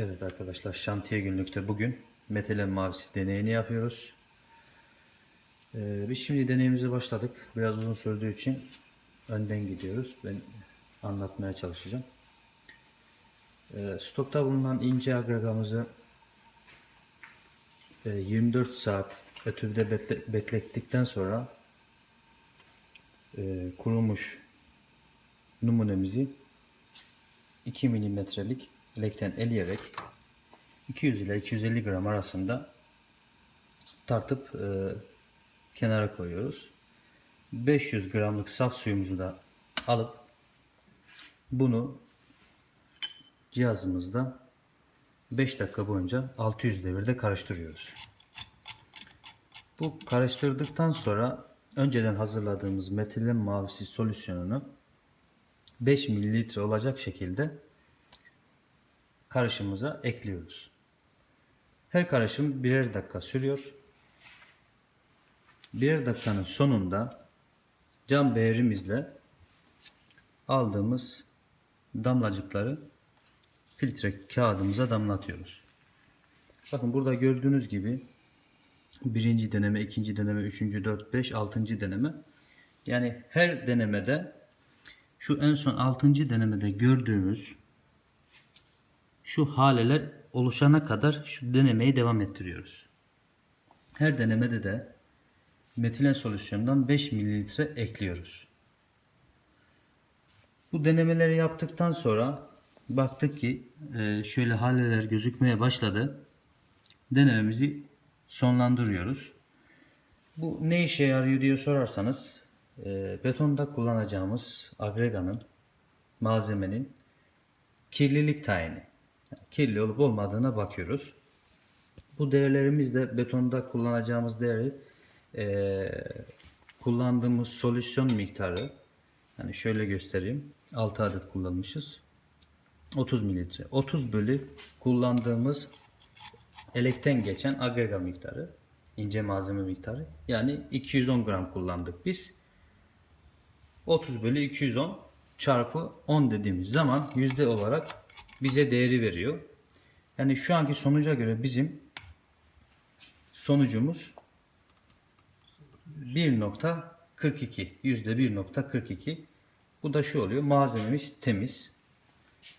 Evet arkadaşlar şantiye günlükte bugün metalen mavisi deneyini yapıyoruz. Ee, biz şimdi deneyimize başladık. Biraz uzun sürdüğü için önden gidiyoruz. Ben anlatmaya çalışacağım. Ee, stokta bulunan ince agregamızı e, 24 saat bekle- beklettikten sonra e, kurumuş numunemizi 2 milimetrelik lekten eleyerek 200 ile 250 gram arasında tartıp e, kenara koyuyoruz. 500 gramlık saf suyumuzu da alıp bunu cihazımızda 5 dakika boyunca 600 devirde karıştırıyoruz. Bu karıştırdıktan sonra önceden hazırladığımız metilen mavisi solüsyonunu 5 mililitre olacak şekilde karışımıza ekliyoruz. Her karışım birer dakika sürüyor. Birer dakikanın sonunda cam beğerimizle aldığımız damlacıkları filtre kağıdımıza damlatıyoruz. Bakın burada gördüğünüz gibi birinci deneme, ikinci deneme, üçüncü, dört, beş, altıncı deneme. Yani her denemede şu en son altıncı denemede gördüğümüz şu haleler oluşana kadar şu denemeyi devam ettiriyoruz. Her denemede de metilen solüsyondan 5 mililitre ekliyoruz. Bu denemeleri yaptıktan sonra baktık ki e, şöyle haleler gözükmeye başladı. Denememizi sonlandırıyoruz. Bu ne işe yarıyor diye sorarsanız e, betonda kullanacağımız agreganın malzemenin kirlilik tayini. Kirli olup olmadığına bakıyoruz. Bu değerlerimiz de betonda kullanacağımız değeri e, kullandığımız solüsyon miktarı yani şöyle göstereyim 6 adet kullanmışız. 30 mililitre. 30 bölü kullandığımız elekten geçen agrega miktarı ince malzeme miktarı yani 210 gram kullandık biz. 30 bölü 210 çarpı 10 dediğimiz zaman yüzde olarak bize değeri veriyor. Yani şu anki sonuca göre bizim sonucumuz 1.42 yüzde 1.42 bu da şu oluyor malzememiz temiz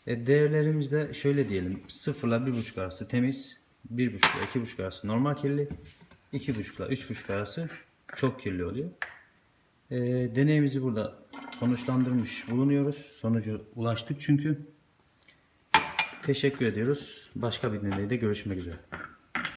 e, değerlerimiz de şöyle diyelim 0 ile 1.5 arası temiz 1.5 ile 2.5 arası normal kirli 2.5 ile 3.5 arası çok kirli oluyor. E, deneyimizi burada sonuçlandırmış bulunuyoruz. Sonucu ulaştık çünkü. Teşekkür ediyoruz. Başka bir deneyde görüşmek üzere.